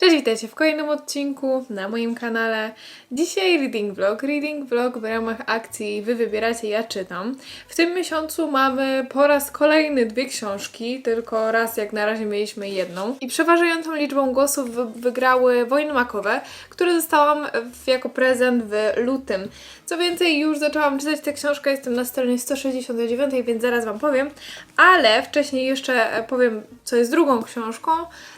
Cześć, witajcie w kolejnym odcinku na moim kanale. Dzisiaj reading vlog. Reading vlog w ramach akcji Wy wybieracie, ja czytam. W tym miesiącu mamy po raz kolejny dwie książki, tylko raz jak na razie mieliśmy jedną. I przeważającą liczbą głosów wy wygrały Wojny Makowe, które dostałam w, jako prezent w lutym. Co więcej, już zaczęłam czytać tę książkę, jestem na stronie 169, więc zaraz Wam powiem. Ale wcześniej jeszcze powiem, co jest drugą książką.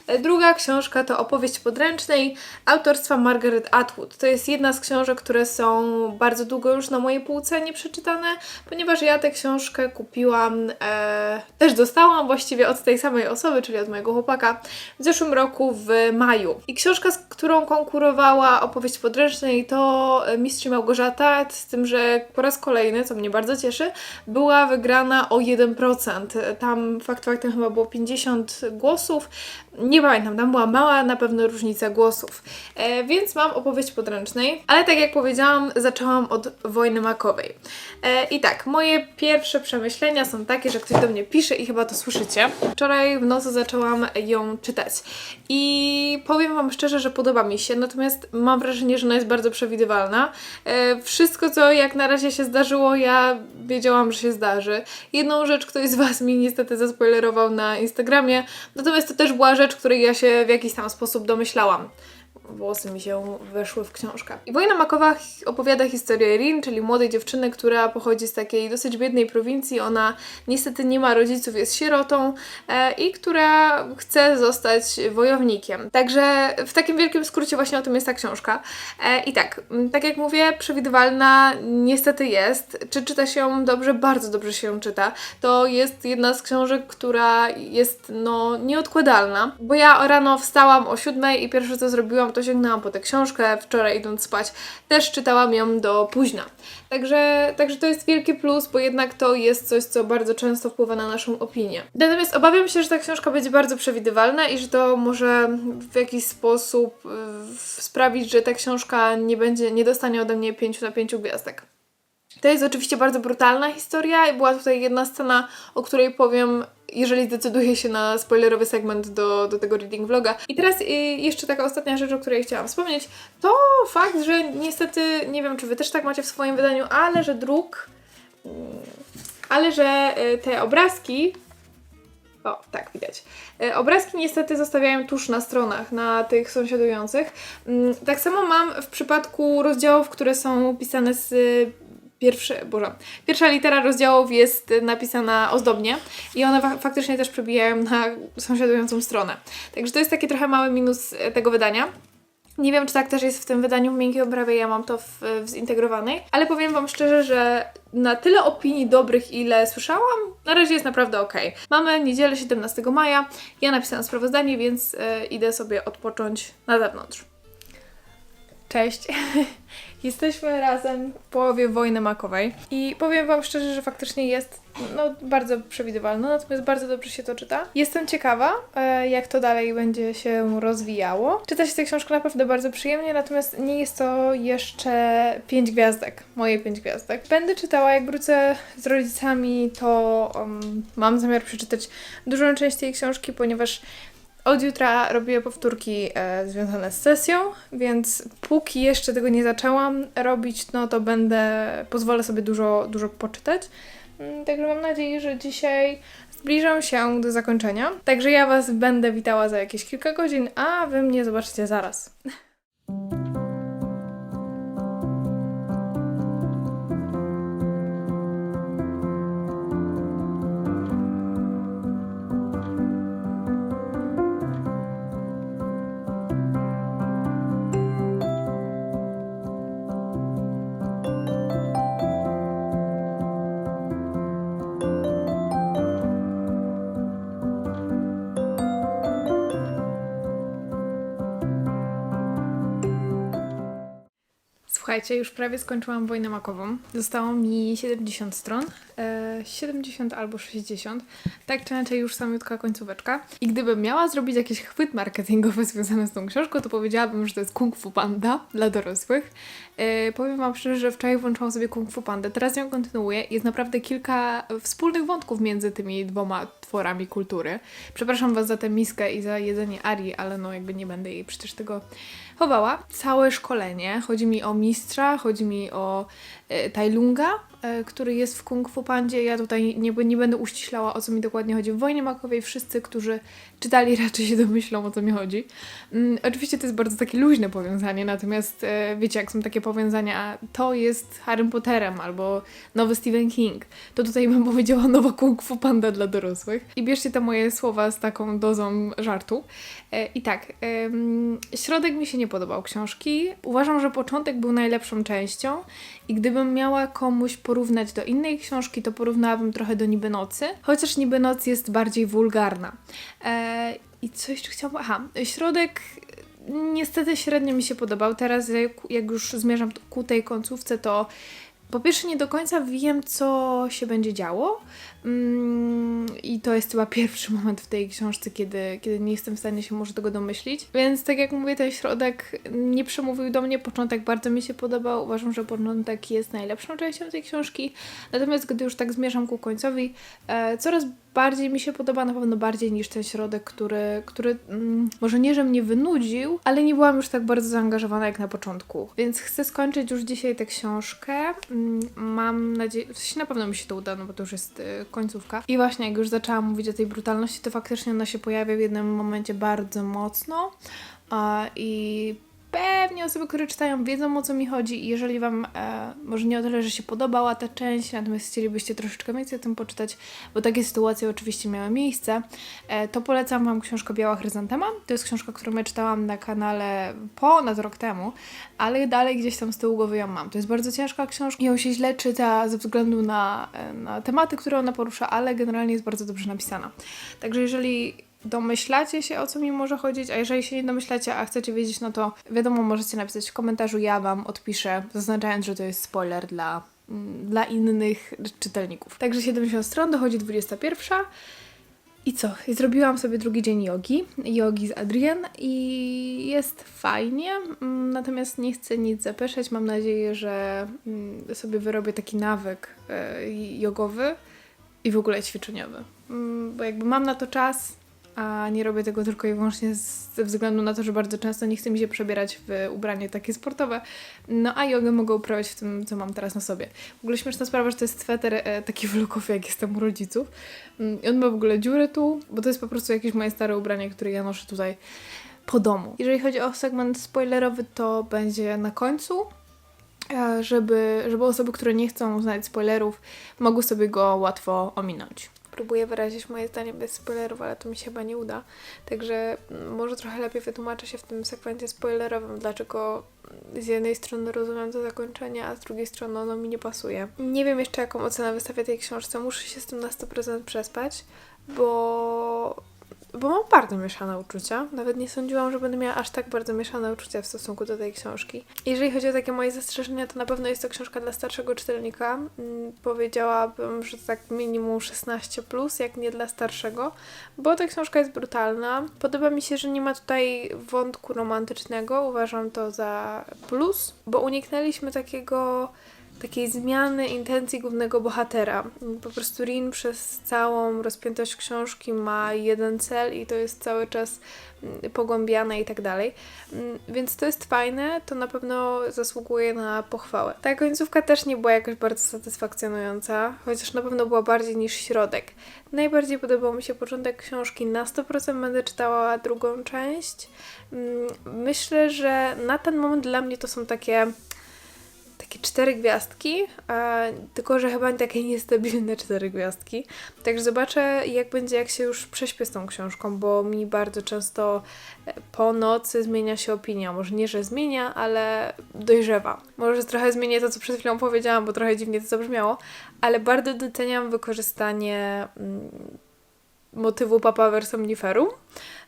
E, Druga książka to opowieść podręcznej autorstwa Margaret Atwood. To jest jedna z książek, które są bardzo długo już na mojej półce nieprzeczytane, ponieważ ja tę książkę kupiłam, e, też dostałam właściwie od tej samej osoby, czyli od mojego chłopaka, w zeszłym roku w maju. I książka, z którą konkurowała opowieść podręcznej to e, Mistrz Małgorzata, z tym, że po raz kolejny, co mnie bardzo cieszy, była wygrana o 1%. Tam fakt faktem chyba było 50 głosów. Nie pamiętam, tam była mała na pewno różnica głosów. E, więc mam opowieść podręcznej, ale tak jak powiedziałam, zaczęłam od wojny makowej. E, I tak, moje pierwsze przemyślenia są takie, że ktoś do mnie pisze i chyba to słyszycie. Wczoraj w nocy zaczęłam ją czytać i powiem Wam szczerze, że podoba mi się, natomiast mam wrażenie, że ona jest bardzo przewidywalna. E, wszystko, co jak na razie się zdarzyło, ja wiedziałam, że się zdarzy. Jedną rzecz ktoś z Was mi niestety zaspoilerował na Instagramie, natomiast to też była rzecz, której ja się w jakiś tam sposób domyślałam. Włosy mi się weszły w książkę. I Wojna Makowa opowiada historię Rin, czyli młodej dziewczyny, która pochodzi z takiej dosyć biednej prowincji. Ona niestety nie ma rodziców, jest sierotą e, i która chce zostać wojownikiem. Także w takim wielkim skrócie właśnie o tym jest ta książka. E, I tak, tak jak mówię, przewidywalna niestety jest. Czy czyta się dobrze? Bardzo dobrze się czyta. To jest jedna z książek, która jest no nieodkładalna, bo ja rano wstałam o siódmej i pierwsze co zrobiłam, to sięgnęłam po tę książkę, wczoraj idąc spać też czytałam ją do późna. Także, także to jest wielki plus, bo jednak to jest coś, co bardzo często wpływa na naszą opinię. Natomiast obawiam się, że ta książka będzie bardzo przewidywalna i że to może w jakiś sposób y, sprawić, że ta książka nie będzie, nie dostanie ode mnie 5 na 5 gwiazdek. To jest oczywiście bardzo brutalna historia i była tutaj jedna scena, o której powiem, jeżeli zdecyduję się na spoilerowy segment do, do tego reading vloga. I teraz y, jeszcze taka ostatnia rzecz, o której chciałam wspomnieć, to fakt, że niestety, nie wiem czy Wy też tak macie w swoim wydaniu, ale że druk, mm, ale że y, te obrazki o, tak, widać. E, Obrazki niestety zostawiają tuż na stronach, na tych sąsiadujących. Mm, Tak samo mam w przypadku rozdziałów, które są pisane z y, pierwsze, boże, pierwsza litera rozdziałów jest y, napisana ozdobnie i one fa- faktycznie też przebijają na sąsiadującą stronę. Także to jest taki trochę mały minus e, tego wydania. Nie wiem, czy tak też jest w tym wydaniu w miękkiej oprawie, ja mam to w, w zintegrowanej, ale powiem Wam szczerze, że na tyle opinii dobrych, ile słyszałam, na razie jest naprawdę ok. Mamy niedzielę 17 maja, ja napisałam sprawozdanie, więc e, idę sobie odpocząć na zewnątrz. Cześć. Jesteśmy razem w połowie wojny makowej i powiem Wam szczerze, że faktycznie jest no, bardzo przewidywalna, natomiast bardzo dobrze się to czyta. Jestem ciekawa, e, jak to dalej będzie się rozwijało. Czyta się tę książkę naprawdę bardzo przyjemnie, natomiast nie jest to jeszcze 5 gwiazdek, moje 5 gwiazdek. Będę czytała, jak wrócę z rodzicami, to um, mam zamiar przeczytać dużą część tej książki, ponieważ od jutra robię powtórki e, związane z sesją, więc póki jeszcze tego nie zaczęłam robić, no to będę, pozwolę sobie dużo, dużo poczytać. Mm, Także mam nadzieję, że dzisiaj zbliżam się do zakończenia. Także ja Was będę witała za jakieś kilka godzin, a Wy mnie zobaczycie zaraz. Słuchajcie, już prawie skończyłam wojnę makową. Zostało mi 70 stron 70 albo 60. Tak czy inaczej już samiutka końcóweczka. I gdybym miała zrobić jakiś chwyt marketingowy związany z tą książką, to powiedziałabym, że to jest Kung Fu Panda dla dorosłych. E, powiem Wam szczerze, że wczoraj włączyłam sobie Kung Fu Pandę, teraz ją kontynuuję. Jest naprawdę kilka wspólnych wątków między tymi dwoma tworami kultury. Przepraszam Was za tę miskę i za jedzenie Ari, ale no jakby nie będę jej przecież tego chowała. Całe szkolenie, chodzi mi o mistrza, chodzi mi o e, Tajlunga, e, który jest w Kung Fu Pandzie. Ja tutaj nie, nie będę uściślała, o co mi dokładnie chodzi. W Wojnie Makowej wszyscy, którzy czytali, raczej się domyślą, o co mi chodzi. Mm, oczywiście to jest bardzo takie luźne powiązanie, natomiast e, wiecie, jak są takie powiązania, to jest Harry Potterem albo nowy Stephen King, to tutaj bym powiedziała nowa Kung Fu Panda dla dorosłych. I bierzcie te moje słowa z taką dozą żartu. E, I tak, środek mi się nie podobał książki. Uważam, że początek był najlepszą częścią i gdybym miała komuś porównać do innej książki, to porównałabym trochę do Niby Nocy, chociaż Niby Noc jest bardziej wulgarna. E, I co jeszcze chciałam... Aha, środek niestety średnio mi się podobał. Teraz jak już zmierzam ku tej końcówce, to po pierwsze nie do końca wiem, co się będzie działo. Mm, I to jest chyba pierwszy moment w tej książce, kiedy, kiedy nie jestem w stanie się może tego domyślić. Więc tak jak mówię, ten środek nie przemówił do mnie. Początek bardzo mi się podobał. Uważam, że początek jest najlepszą częścią tej książki. Natomiast gdy już tak zmierzam ku końcowi, e, coraz bardziej mi się podoba, na pewno bardziej niż ten środek, który, który mm, może nie, że mnie wynudził, ale nie byłam już tak bardzo zaangażowana jak na początku. Więc chcę skończyć już dzisiaj tę książkę. Mm, mam nadzieję, na pewno mi się to uda, no bo to już jest y, końcówka. I właśnie jak już zaczęłam mówić o tej brutalności, to faktycznie ona się pojawia w jednym momencie bardzo mocno. I pewnie osoby, które czytają, wiedzą o co mi chodzi. I jeżeli Wam e, może nie o tyle, że się podobała ta część, natomiast chcielibyście troszeczkę więcej o tym poczytać, bo takie sytuacje oczywiście miały miejsce, e, to polecam Wam książkę Biała Chryzantema. To jest książka, którą ja czytałam na kanale ponad rok temu, ale dalej gdzieś tam z tyłu głowy ją mam. To jest bardzo ciężka książka, ją się źle czyta ze względu na, e, na tematy, które ona porusza, ale generalnie jest bardzo dobrze napisana. Także jeżeli domyślacie się, o co mi może chodzić, a jeżeli się nie domyślacie, a chcecie wiedzieć, no to wiadomo, możecie napisać w komentarzu, ja Wam odpiszę, zaznaczając, że to jest spoiler dla, mm, dla innych czytelników. Także 70 stron, dochodzi 21. I co? I zrobiłam sobie drugi dzień jogi, jogi z Adrian i jest fajnie, mm, natomiast nie chcę nic zapeszać. Mam nadzieję, że mm, sobie wyrobię taki nawyk e, jogowy i w ogóle ćwiczeniowy. Bo jakby mam na to czas, a nie robię tego tylko i wyłącznie ze względu na to, że bardzo często nie chce mi się przebierać w ubranie takie sportowe. No a jogę mogę uprawiać w tym, co mam teraz na sobie. W ogóle śmieszna sprawa, że to jest sweter e, taki vlogowy, jak jestem u rodziców. Mm, I on ma w ogóle dziurę tu, bo to jest po prostu jakieś moje stare ubranie, które ja noszę tutaj po domu. Jeżeli chodzi o segment spoilerowy, to będzie na końcu, e, żeby, żeby osoby, które nie chcą znać spoilerów, mogły sobie go łatwo ominąć. Próbuję wyrazić moje zdanie bez spoilerów, ale to mi się chyba nie uda. Także mm, może trochę lepiej wytłumaczę się w tym sekwencie spoilerowym, dlaczego z jednej strony rozumiem to zakończenie, a z drugiej strony ono mi nie pasuje. Nie wiem jeszcze jaką ocenę wystawię tej książce, muszę się z tym na 100% przespać, bo bo mam bardzo mieszane uczucia. Nawet nie sądziłam, że będę miała aż tak bardzo mieszane uczucia w stosunku do tej książki. Jeżeli chodzi o takie moje zastrzeżenia, to na pewno jest to książka dla starszego czytelnika. Mm, Powiedziałabym, że tak minimum 16, plus, jak nie dla starszego, bo ta książka jest brutalna. Podoba mi się, że nie ma tutaj wątku romantycznego. Uważam to za plus, bo uniknęliśmy takiego takiej zmiany intencji głównego bohatera. Po prostu Rin przez całą rozpiętość książki ma jeden cel i to jest cały czas mm, pogłębiane i tak dalej. Mm, Więc to jest fajne, to na pewno zasługuje na pochwałę. Ta końcówka też nie była jakoś bardzo satysfakcjonująca, chociaż na pewno była bardziej niż środek. Najbardziej podobał mi się początek książki. Na 100% będę czytała drugą część. Mm, Myślę, że na ten moment dla mnie to są takie takie cztery gwiazdki, tylko że chyba takie niestabilne cztery gwiazdki. Także zobaczę, jak będzie, jak się już prześpię z tą książką, bo mi bardzo często e, po nocy zmienia się opinia. Może nie, że zmienia, ale dojrzewa. Może trochę zmienię to, co przed chwilą powiedziałam, bo trochę dziwnie to zabrzmiało, ale bardzo doceniam wykorzystanie. Motywu Papaver Somniferum,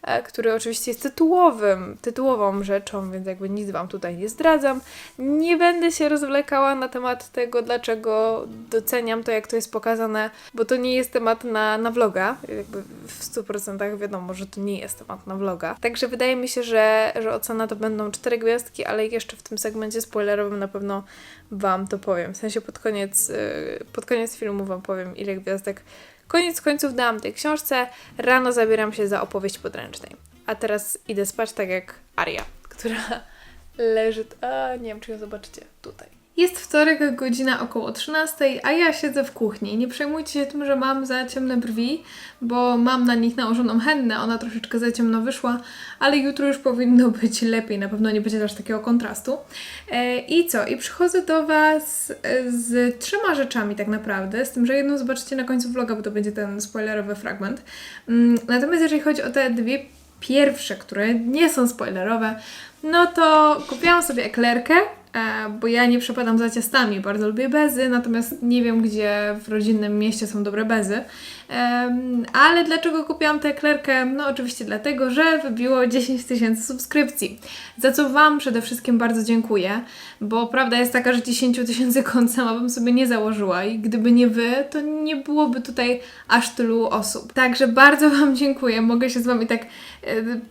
e, który oczywiście jest tytułowym, tytułową rzeczą, więc jakby nic Wam tutaj nie zdradzam. Nie będę się rozwlekała na temat tego, dlaczego doceniam to, jak to jest pokazane, bo to nie jest temat na, na vloga. Jakby w 100% wiadomo, że to nie jest temat na vloga. Także wydaje mi się, że, że ocena to będą cztery gwiazdki, ale jeszcze w tym segmencie spoilerowym na pewno Wam to powiem. W sensie pod koniec, yy, pod koniec filmu Wam powiem, ile gwiazdek koniec końców dałam tej książce. Rano zabieram się za opowieść podręcznej. A teraz idę spać tak jak Aria, która leży... A, nie wiem, czy ją zobaczycie tutaj. Jest wtorek, godzina około 13, a ja siedzę w kuchni. Nie przejmujcie się tym, że mam za ciemne brwi, bo mam na nich nałożoną hennę, ona troszeczkę za ciemno wyszła, ale jutro już powinno być lepiej, na pewno nie będzie aż takiego kontrastu. E, I co? I przychodzę do Was e, z trzema rzeczami tak naprawdę, z tym, że jedną zobaczycie na końcu vloga, bo to będzie ten spoilerowy fragment. Mm, natomiast jeżeli chodzi o te dwie pierwsze, które nie są spoilerowe, no to kupiłam sobie eklerkę, bo ja nie przepadam za ciastami, bardzo lubię bezy, natomiast nie wiem, gdzie w rodzinnym mieście są dobre bezy. Ale dlaczego kupiłam tę eklerkę? No oczywiście dlatego, że wybiło 10 tysięcy subskrypcji, za co Wam przede wszystkim bardzo dziękuję, bo prawda jest taka, że 10 tysięcy kont sama bym sobie nie założyła i gdyby nie Wy, to nie byłoby tutaj aż tylu osób. Także bardzo Wam dziękuję, mogę się z Wami tak e,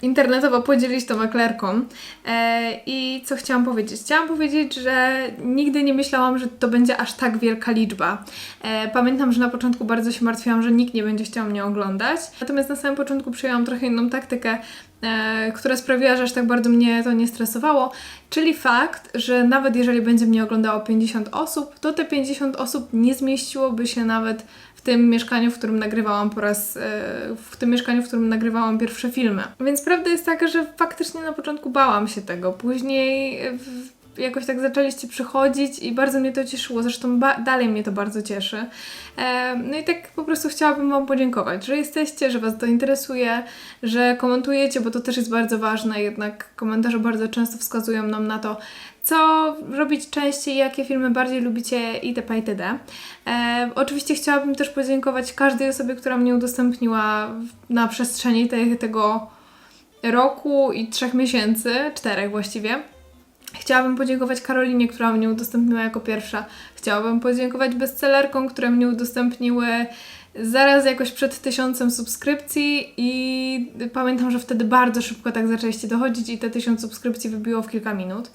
internetowo podzielić tą eklerką. E, I co chciałam powiedzieć? Chciałam powiedzieć, że nigdy nie myślałam, że to będzie aż tak wielka liczba. E, pamiętam, że na początku bardzo się martwiłam, że nikt nikt nie będzie chciał mnie oglądać. Natomiast na samym początku przyjęłam trochę inną taktykę, e, która sprawiła, że aż tak bardzo mnie to nie stresowało, czyli fakt, że nawet jeżeli będzie mnie oglądało 50 osób, to te 50 osób nie zmieściłoby się nawet w tym mieszkaniu, w którym nagrywałam po raz, e, w tym mieszkaniu, w którym nagrywałam pierwsze filmy. Więc prawda jest taka, że faktycznie na początku bałam się tego. Później jakoś tak zaczęliście przychodzić i bardzo mnie to cieszyło, zresztą dalej mnie to bardzo cieszy. E, no i tak po prostu chciałabym Wam podziękować, że jesteście, że Was to interesuje, że komentujecie, bo to też jest bardzo ważne, jednak komentarze bardzo często wskazują nam na to, co robić częściej, jakie filmy bardziej lubicie itp. itd. E, oczywiście chciałabym też podziękować każdej osobie, która mnie udostępniła na przestrzeni te, tego roku i trzech miesięcy, czterech właściwie. Chciałabym podziękować Karolinie, która mnie udostępniła jako pierwsza. Chciałabym podziękować bestsellerkom, które mnie udostępniły zaraz jakoś przed tysiącem subskrypcji i pamiętam, że wtedy bardzo szybko tak zaczęliście dochodzić i te tysiąc subskrypcji wybiło w kilka minut.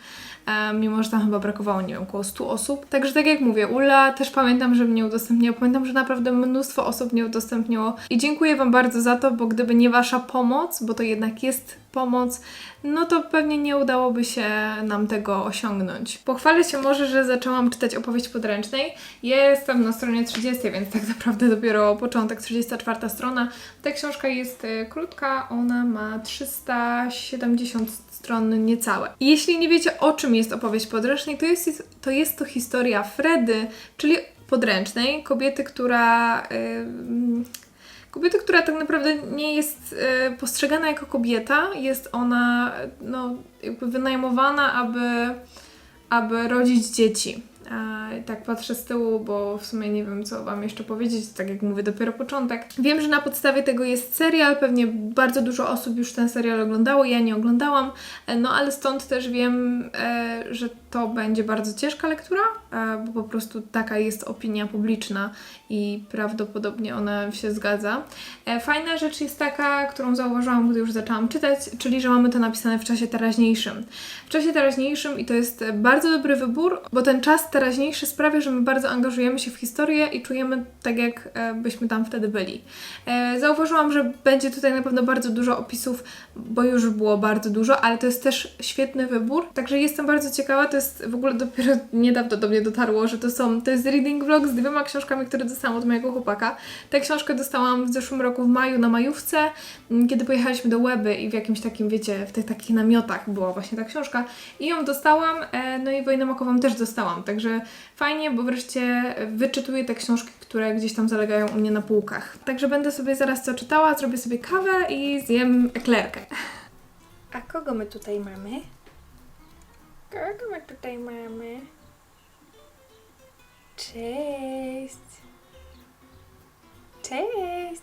Mimo, że tam chyba brakowało, nie wiem, około 100 osób. Także tak jak mówię, Ula też pamiętam, że mnie udostępniła. Pamiętam, że naprawdę mnóstwo osób mnie udostępniło i dziękuję Wam bardzo za to, bo gdyby nie Wasza pomoc, bo to jednak jest pomoc, no to pewnie nie udałoby się nam tego osiągnąć. Pochwalę się może, że zaczęłam czytać opowieść podręcznej. Jestem na stronie 30, więc tak naprawdę dopiero początek, 34 strona. Ta książka jest y, krótka, ona ma 370 stron niecałe. Jeśli nie wiecie o czym jest opowieść podręcznej, to jest to, jest to historia Fredy, czyli podręcznej, kobiety, która... Yy, kobiety, która tak naprawdę nie jest yy, postrzegana jako kobieta, jest ona no, jakby wynajmowana, aby, aby rodzić dzieci. E, tak patrzę z tyłu, bo w sumie nie wiem, co Wam jeszcze powiedzieć, tak jak mówię, dopiero początek. Wiem, że na podstawie tego jest serial, pewnie bardzo dużo osób już ten serial oglądało, ja nie oglądałam, e, no ale stąd też wiem, e, że to będzie bardzo ciężka lektura, e, bo po prostu taka jest opinia publiczna i prawdopodobnie ona się zgadza. E, fajna rzecz jest taka, którą zauważyłam, gdy już zaczęłam czytać, czyli że mamy to napisane w czasie teraźniejszym. W czasie teraźniejszym i to jest bardzo dobry wybór, bo ten czas teraźniejszy sprawia, że my bardzo angażujemy się w historię i czujemy tak, jak e, tam wtedy byli. Zauważyłam, że będzie tutaj na pewno bardzo dużo opisów, bo już było bardzo dużo, ale to jest też świetny wybór, także jestem bardzo ciekawa, to jest w ogóle dopiero niedawno do mnie dotarło, że to są, to jest reading vlog z dwiema książkami, które dostałam od mojego chłopaka. Tę książkę dostałam w zeszłym roku w maju na majówce, mm, kiedy pojechaliśmy do Łeby i w jakimś takim, wiecie, w tych takich namiotach była właśnie ta książka i ją dostałam, e, no i Wojnę Makową też dostałam, także fajnie, bo wreszcie wyczytuję te książki, które gdzieś tam zalegają u mnie na półkach. Także będę sobie zaraz co czytała, zrobię sobie kawę i zjem eklerkę. A kogo my tutaj mamy? Kogo my tutaj mamy? Cześć! Cześć!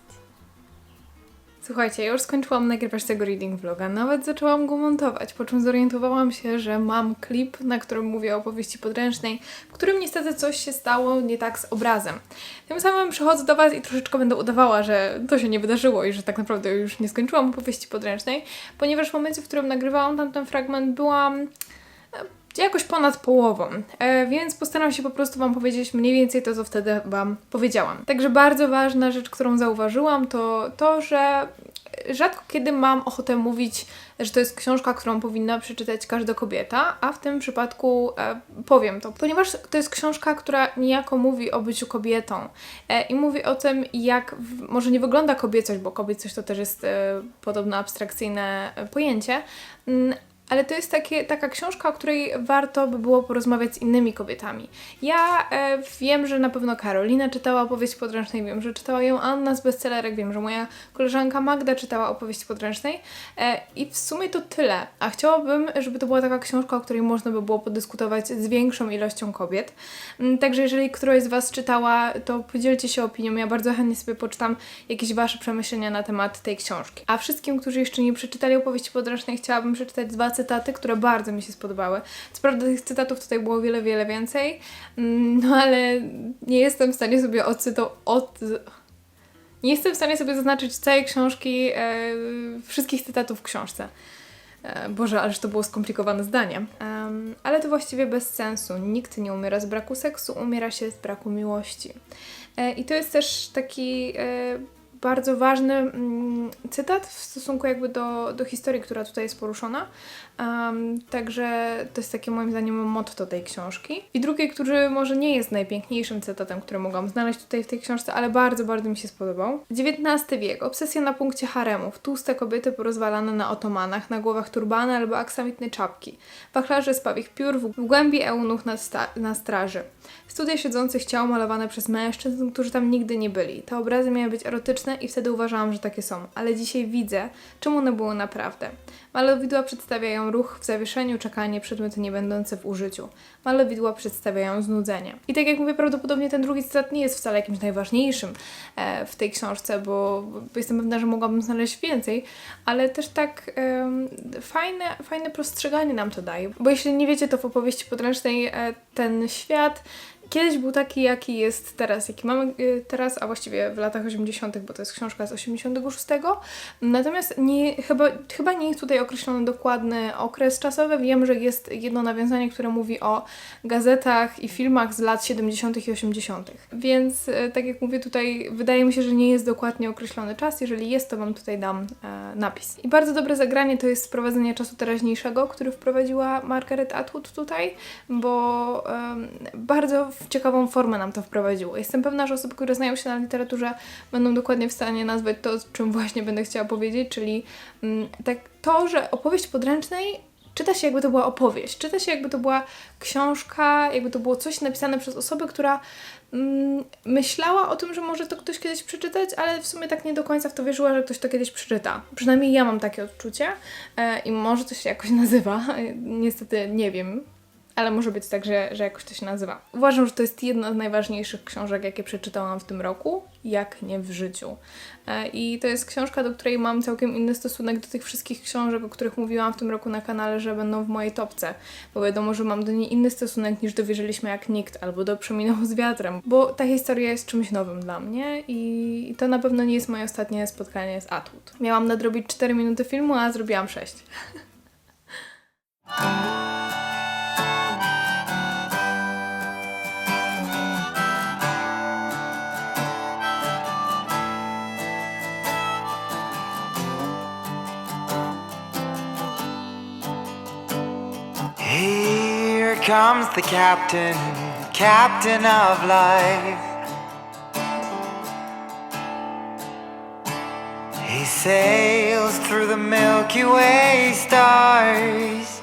Słuchajcie, ja już skończyłam nagrywać tego reading vloga, nawet zaczęłam go montować, po czym zorientowałam się, że mam klip, na którym mówię o opowieści podręcznej, w którym niestety coś się stało nie tak z obrazem. Tym samym przychodzę do Was i troszeczkę będę udawała, że to się nie wydarzyło i że tak naprawdę już nie skończyłam opowieści podręcznej, ponieważ w momencie, w którym nagrywałam tamten fragment, byłam jakoś ponad połową, e, więc postaram się po prostu Wam powiedzieć mniej więcej to, co wtedy Wam powiedziałam. Także bardzo ważna rzecz, którą zauważyłam, to to, że rzadko kiedy mam ochotę mówić, że to jest książka, którą powinna przeczytać każda kobieta, a w tym przypadku e, powiem to, ponieważ to jest książka, która niejako mówi o byciu kobietą e, i mówi o tym, jak w, może nie wygląda kobiecość, bo kobiecość to też jest e, podobno abstrakcyjne e, pojęcie, ale to jest takie, taka książka, o której warto by było porozmawiać z innymi kobietami. Ja e, wiem, że na pewno Karolina czytała opowieść podręcznej, wiem, że czytała ją Anna z bestsellerek, wiem, że moja koleżanka Magda czytała opowieść podręcznej e, i w sumie to tyle. A chciałabym, żeby to była taka książka, o której można by było podyskutować z większą ilością kobiet. Mm, Także jeżeli któraś z Was czytała, to podzielcie się opinią. Ja bardzo chętnie sobie poczytam jakieś Wasze przemyślenia na temat tej książki. A wszystkim, którzy jeszcze nie przeczytali opowieści podręcznej, chciałabym przeczytać dwa cytaty, które bardzo mi się spodobały. Co prawda tych cytatów tutaj było wiele, wiele więcej, mm, no ale nie jestem w stanie sobie odcytować... Od... Nie jestem w stanie sobie zaznaczyć całej książki, e, wszystkich cytatów w książce. E, Boże, ależ to było skomplikowane zdanie. Ale to właściwie bez sensu. Nikt nie umiera z braku seksu, umiera się z braku miłości. E, I to jest też taki e, bardzo ważny mm, cytat w stosunku jakby do, do historii, która tutaj jest poruszona. Em, także to jest takie moim zdaniem motto tej książki. I drugi, który może nie jest najpiękniejszym cytatem, który mogłam znaleźć tutaj w tej książce, ale bardzo, bardzo mi się spodobał. XIX wiek. Obsesja na punkcie haremów. Tłuste kobiety porozwalane na otomanach, na głowach turbany albo aksamitne czapki. Wachlarze z pawich piór, w w głębi eunuch na, sta- na straży. Studia siedzących ciał malowane przez mężczyzn, którzy tam nigdy nie byli. Te obrazy miały być erotyczne i wtedy uważałam, że takie są. Ale dzisiaj widzę, czym one były naprawdę. Malowidła przedstawiają ruch w zawieszeniu, czekanie, przedmioty nie będące w użyciu. Malowidła przedstawiają znudzenie. I tak jak mówię, prawdopodobnie ten drugi cytat nie jest wcale jakimś najważniejszym e, w tej książce, bo, jestem pewna, że mogłabym znaleźć więcej, ale też tak fajne, fajne postrzeganie nam to daje. Bo jeśli nie wiecie, to w opowieści podręcznej e, ten świat kiedyś był taki, jaki jest teraz, jaki mamy y, teraz, a właściwie w latach 80., bo to jest książka z 86. Natomiast nie, chyba, chyba nie jest tutaj określony dokładny okres czasowy. Wiem, że jest jedno nawiązanie, które mówi o gazetach i filmach z lat 70. i 80. Więc y, tak jak mówię tutaj, wydaje mi się, że nie jest dokładnie określony czas. Jeżeli jest, to Wam tutaj dam e, napis. I bardzo dobre zagranie to jest sprowadzenie czasu teraźniejszego, który wprowadziła Margaret Atwood tutaj, bo em, bardzo w ciekawą formę nam to wprowadziło. Jestem pewna, że osoby, które znają się na literaturze, będą dokładnie w stanie nazwać to, o czym właśnie będę chciała powiedzieć, czyli mm, tak to, że opowieść podręcznej czyta się jakby to była opowieść, czyta się jakby to była książka, jakby to było coś napisane przez osobę, która mm, myślała o tym, że może to ktoś kiedyś przeczytać, ale w sumie tak nie do końca w to wierzyła, że ktoś to kiedyś przeczyta. Przynajmniej ja mam takie odczucie e, i może to się jakoś nazywa. Niestety nie wiem, ale może być tak, że, że jakoś to się nazywa. Uważam, że to jest jedna z najważniejszych książek, jakie przeczytałam w tym roku, jak nie w życiu. E, I to jest książka, do której mam całkiem inny stosunek do tych wszystkich książek, o których mówiłam w tym roku na kanale, że będą w mojej topce. Bo wiadomo, że mam do niej inny stosunek niż do Wierzyliśmy jak nikt albo do Przeminęło z wiatrem, bo ta historia jest czymś nowym dla mnie i to na pewno nie jest moje ostatnie spotkanie z Atwood. Miałam nadrobić 4 minuty filmu, a zrobiłam 6. comes the captain, captain of life. He sails through the Milky Way stars,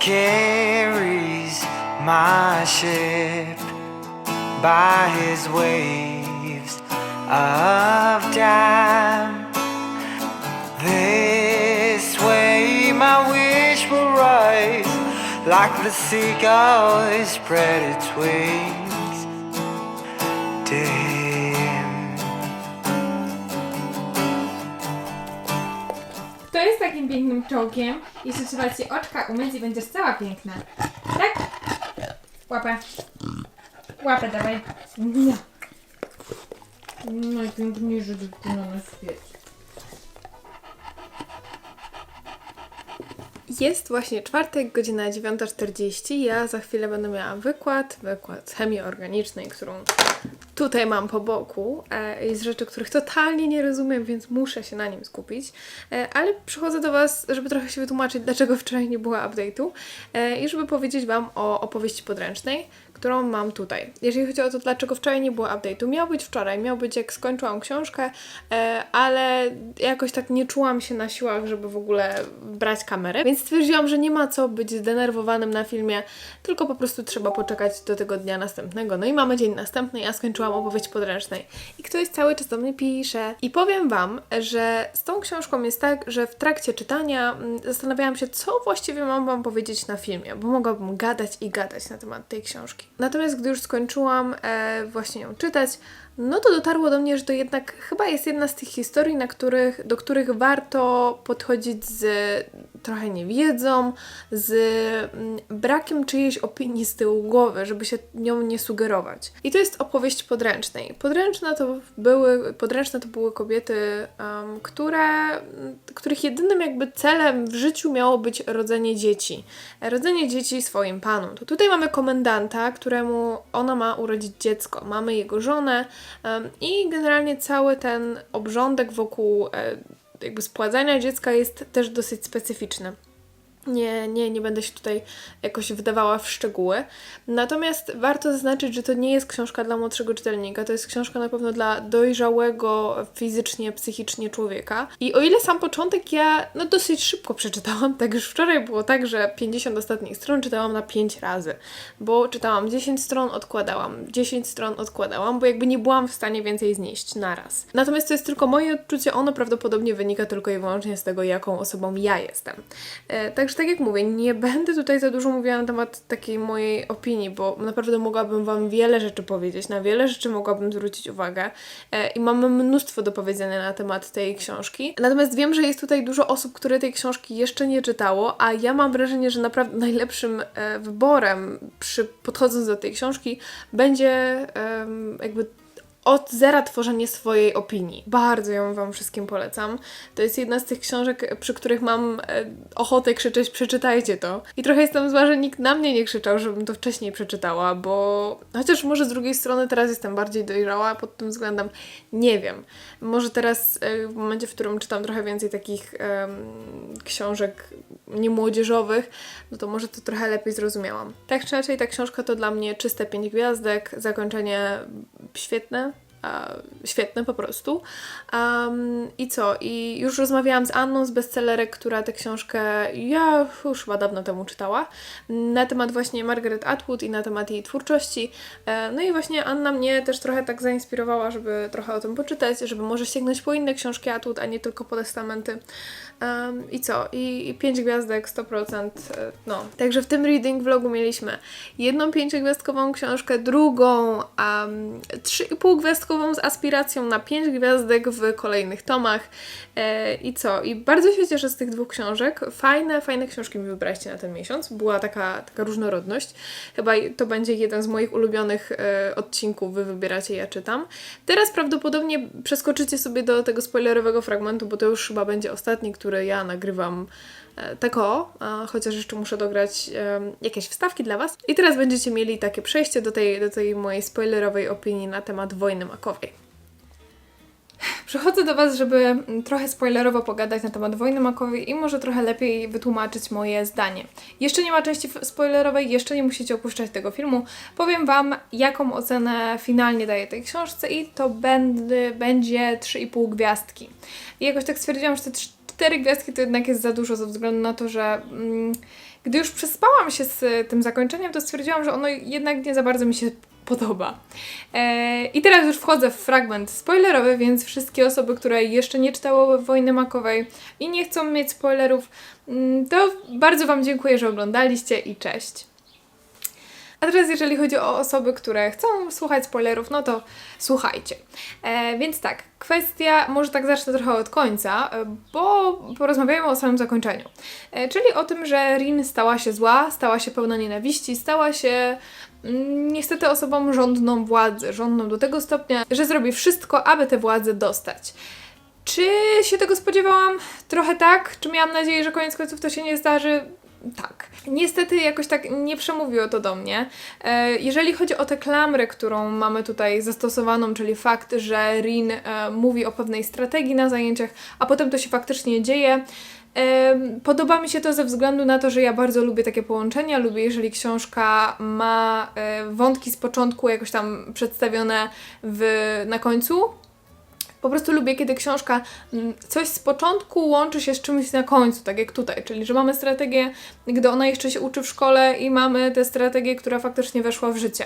carries my ship by his waves of time. This like the seagull spread its wings to jest takim pięknym czołgiem? Jeszcze trzeba ci oczka umyć i będziesz cała piękna. Tak? Łapę. Łapę dawaj. No. Najpiękniejsza dziewczyna na świecie. Jest właśnie czwartek, godzina 9.40. Ja za chwilę będę miała wykład, wykład z chemii organicznej, którą tutaj mam po boku. Jest rzeczy, których totalnie nie rozumiem, więc muszę się na nim skupić. E, Ale przychodzę do Was, żeby trochę się wytłumaczyć, dlaczego wczoraj nie było update'u e, i żeby powiedzieć Wam o opowieści podręcznej, którą mam tutaj. Jeżeli chodzi o to, dlaczego wczoraj nie było update'u, miał być wczoraj, miał być jak skończyłam książkę, e, ale jakoś tak nie czułam się na siłach, żeby w ogóle brać kamerę, więc stwierdziłam, że nie ma co być zdenerwowanym na filmie, tylko po prostu trzeba poczekać do tego dnia następnego. No i mamy dzień następny, ja skończyłam opowieść podręcznej i ktoś cały czas do mnie pisze. I powiem Wam, że z tą książką jest tak, że w trakcie czytania mm, zastanawiałam się, co właściwie mam Wam powiedzieć na filmie, bo mogłabym gadać i gadać na temat tej książki. Natomiast gdy już skończyłam e, właśnie ją czytać, no to dotarło do mnie, że to jednak chyba jest jedna z tych historii, na których, do których warto podchodzić z trochę niewiedzą, z mm, brakiem czyjejś opinii z tyłu głowy, żeby się nią nie sugerować. I to jest opowieść podręcznej. Podręczne to były, podręczne to były kobiety, em, które, których jedynym jakby celem w życiu miało być rodzenie dzieci. Rodzenie dzieci swoim panom. To tutaj mamy komendanta, któremu ona ma urodzić dziecko. Mamy jego żonę em, i generalnie cały ten obrządek wokół e, jakby spładzania dziecka jest też dosyć specyficzny. Nie, nie, nie będę się tutaj jakoś wdawała w szczegóły. Natomiast warto zaznaczyć, że to nie jest książka dla młodszego czytelnika. To jest książka na pewno dla dojrzałego fizycznie, psychicznie człowieka. I o ile sam początek ja no dosyć szybko przeczytałam, tak już wczoraj było tak, że 50 ostatnich stron czytałam na 5 razy. Bo czytałam 10 stron, odkładałam, 10 stron odkładałam, bo jakby nie byłam w stanie więcej znieść naraz. Natomiast to jest tylko moje odczucie, ono prawdopodobnie wynika tylko i wyłącznie z tego, jaką osobą ja jestem. E, także tak jak mówię, nie będę tutaj za dużo mówiła na temat takiej mojej opinii, bo naprawdę mogłabym Wam wiele rzeczy powiedzieć, na wiele rzeczy mogłabym zwrócić uwagę e, i mam mnóstwo do powiedzenia na temat tej książki. Natomiast wiem, że jest tutaj dużo osób, które tej książki jeszcze nie czytało, a ja mam wrażenie, że naprawdę najlepszym e, wyborem przy podchodząc do tej książki będzie em, jakby od zera tworzenie swojej opinii. Bardzo ją Wam wszystkim polecam. To jest jedna z tych książek, przy których mam e, ochotę krzyczeć, przeczytajcie to. I trochę jestem zła, że nikt na mnie nie krzyczał, żebym to wcześniej przeczytała, bo chociaż może z drugiej strony teraz jestem bardziej dojrzała pod tym względem, nie wiem. Może teraz e, w momencie, w którym czytam trochę więcej takich em, książek niemłodzieżowych, no to może to trochę lepiej zrozumiałam. Tak czy inaczej, ta książka to dla mnie czyste pięć gwiazdek, zakończenie świetne, świetne po prostu. Um, I co? I już rozmawiałam z Anną z bestsellerek, która tę książkę ja już chyba dawno temu czytała, na temat właśnie Margaret Atwood i na temat jej twórczości. E, No i właśnie Anna mnie też trochę tak zainspirowała, żeby trochę o tym poczytać, żeby może sięgnąć po inne książki Atwood, a nie tylko po testamenty. Um, I co? I, I 5 gwiazdek, 100%. e, No. Także w tym reading vlogu mieliśmy jedną pięciogwiazdkową książkę, drugą um, 3,5 gwiazdkową z aspiracją na 5 gwiazdek w kolejnych tomach. E, I co? I bardzo się cieszę z tych dwóch książek. Fajne, fajne książki mi wybraliście na ten miesiąc. Była taka, taka różnorodność. Chyba to będzie jeden z moich ulubionych e, odcinków. Wy wybieracie, ja czytam. Teraz prawdopodobnie przeskoczycie sobie do tego spoilerowego fragmentu, bo to już chyba będzie ostatni, który ja nagrywam e, tak o, chociaż jeszcze muszę dograć jakieś wstawki dla Was. I teraz będziecie mieli takie przejście do tej, do tej mojej spoilerowej opinii na temat wojny makowej. Przychodzę do Was, żeby mm, trochę spoilerowo pogadać na temat wojny makowej i może trochę lepiej wytłumaczyć moje zdanie. Jeszcze nie ma części spoilerowej, jeszcze nie musicie opuszczać tego filmu. Powiem Wam, jaką ocenę finalnie daję tej książce i to będę, będzie 3,5 gwiazdki. I jakoś tak stwierdziłam, że te 4 gwiazdki to jednak jest za dużo ze względu na to, że mm, gdy już przespałam się z tym zakończeniem, to stwierdziłam, że ono jednak nie za bardzo mi się podoba. E, I teraz już wchodzę w fragment spoilerowy, więc wszystkie osoby, które jeszcze nie czytały Wojny Makowej i nie chcą mieć spoilerów, mm, to bardzo Wam dziękuję, że oglądaliście i cześć. A teraz jeżeli chodzi o osoby, które chcą słuchać spoilerów, no to słuchajcie. E, więc tak, kwestia, może tak zacznę trochę od końca, e, bo porozmawiajmy o samym zakończeniu. E, czyli o tym, że Rin stała się zła, stała się pełna nienawiści, stała się mm, niestety osobą rządną władzy, rządną do tego stopnia, że zrobi wszystko, aby tę władzę dostać. Czy się tego spodziewałam? Trochę tak. Czy miałam nadzieję, że koniec końców to się nie zdarzy? Tak. Niestety jakoś tak nie przemówiło to do mnie. E, jeżeli chodzi o tę klamrę, którą mamy tutaj zastosowaną, czyli fakt, że Rin e, mówi o pewnej strategii na zajęciach, a potem to się faktycznie dzieje, Em, Podoba mi się to ze względu na to, że ja bardzo lubię takie połączenia. Lubię, jeżeli książka ma e, wątki z początku jakoś tam przedstawione w, na końcu. Po prostu lubię, kiedy książka mm, coś z początku łączy się z czymś na końcu, tak jak tutaj. Czyli, że mamy strategię, gdy ona jeszcze się uczy w szkole, i mamy tę strategię, która faktycznie weszła w życie.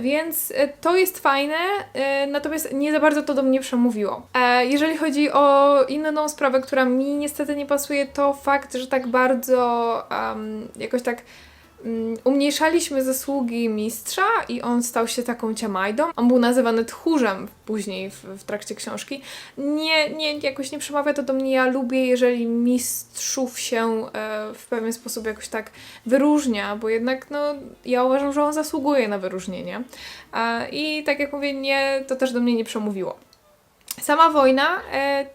Więc e, to jest fajne, e, natomiast nie za bardzo to do mnie przemówiło. E, Jeżeli chodzi o inną sprawę, która mi niestety nie pasuje, to fakt, że tak bardzo em, jakoś tak umniejszaliśmy zasługi mistrza i on stał się taką ciamajdą. On był nazywany tchórzem później w, w trakcie książki. Nie, nie, jakoś nie przemawia to do mnie. Ja lubię, jeżeli mistrzów się e, w pewien sposób jakoś tak wyróżnia, bo jednak no, ja uważam, że on zasługuje na wyróżnienie. E, I tak jak mówię, nie, to też do mnie nie przemówiło. Sama wojna, e,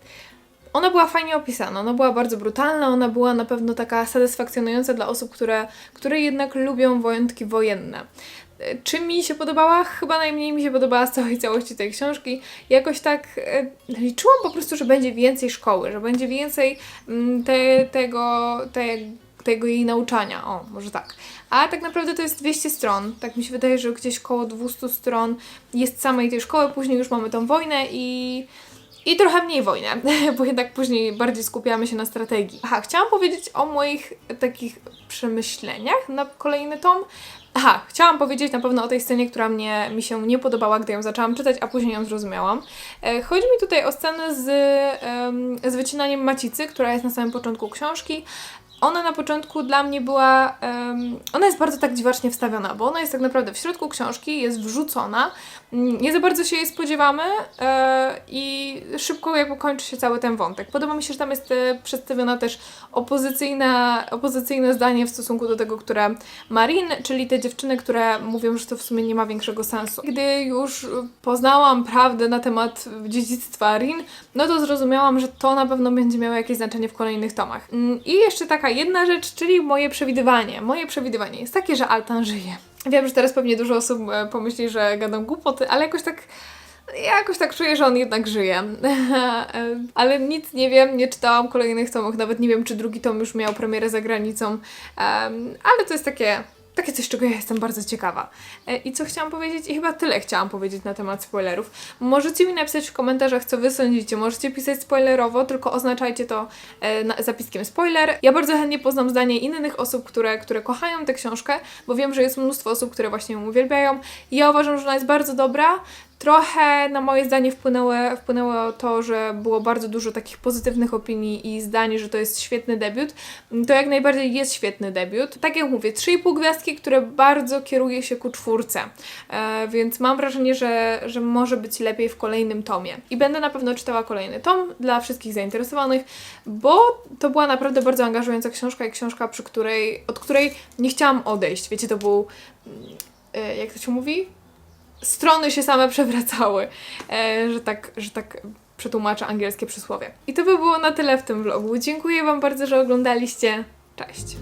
ona była fajnie opisana, ona była bardzo brutalna, ona była na pewno taka satysfakcjonująca dla osób, które, które jednak lubią wojętki wojenne. E, Czy mi się podobała? Chyba najmniej mi się podobała z całej całości tej książki. Jakoś tak e, liczyłam po prostu, że będzie więcej szkoły, że będzie więcej mm, te, tego, te, tego jej nauczania. O, może tak. A tak naprawdę to jest 200 stron. Tak mi się wydaje, że gdzieś koło 200 stron jest samej tej szkoły, później już mamy tą wojnę i i trochę mniej wojnę, bo jednak później bardziej skupiamy się na strategii. Aha, chciałam powiedzieć o moich takich przemyśleniach na kolejny tom. Aha, chciałam powiedzieć na pewno o tej scenie, która mnie, mi się nie podobała, gdy ją zaczęłam czytać, a później ją zrozumiałam. E, chodzi mi tutaj o scenę z, em, z wycinaniem macicy, która jest na samym początku książki. Ona na początku dla mnie była. em, ona jest bardzo tak dziwacznie wstawiona, bo ona jest tak naprawdę w środku książki, jest wrzucona. Nie za bardzo się jej spodziewamy e, i szybko jakby kończy się cały ten wątek. Podoba mi się, że tam jest e, przedstawiona też opozycyjna, opozycyjne zdanie w stosunku do tego, które Marin, czyli te dziewczyny, które mówią, że to w sumie nie ma większego sensu. Gdy już poznałam prawdę na temat dziedzictwa Rin, no to zrozumiałam, że to na pewno będzie miało jakieś znaczenie w kolejnych tomach. Mm, I jeszcze taka jedna rzecz, czyli moje przewidywanie. Moje przewidywanie jest takie, że Altan żyje. Wiem, że teraz pewnie dużo osób e, pomyśli, że gadam głupoty, ale jakoś tak ja jakoś tak czuję, że on jednak żyje. Ale nic nie wiem, nie czytałam kolejnych tomów, nawet nie wiem, czy drugi tom już miał premierę za granicą. Ale to jest takie, takie coś, czego ja jestem bardzo ciekawa. E, I co chciałam powiedzieć? I chyba tyle chciałam powiedzieć na temat spoilerów. Możecie mi napisać w komentarzach, co wy sądzicie. Możecie pisać spoilerowo, tylko oznaczajcie to e, zapiskiem spoiler. Ja bardzo chętnie poznam zdanie innych osób, które, które kochają tę książkę, bo wiem, że jest mnóstwo osób, które właśnie ją uwielbiają. I ja uważam, że ona jest bardzo dobra. Trochę na moje zdanie wpłynęło, wpłynęło to, że było bardzo dużo takich pozytywnych opinii i zdań, że to jest świetny debiut. To jak najbardziej jest świetny debiut. Tak jak mówię, 3,5 gwiazdki, które bardzo kieruje się ku czwórce. E, więc mam wrażenie, że, że może być lepiej w kolejnym tomie. I będę na pewno czytała kolejny tom dla wszystkich zainteresowanych, bo to była naprawdę bardzo angażująca książka i książka, przy której, od której nie chciałam odejść. Wiecie, to był, mm, e, jak to się mówi? Strony się same przewracały, e, że tak, że tak przetłumaczę angielskie przysłowie. I to by było na tyle w tym vlogu. Dziękuję Wam bardzo, że oglądaliście. Cześć!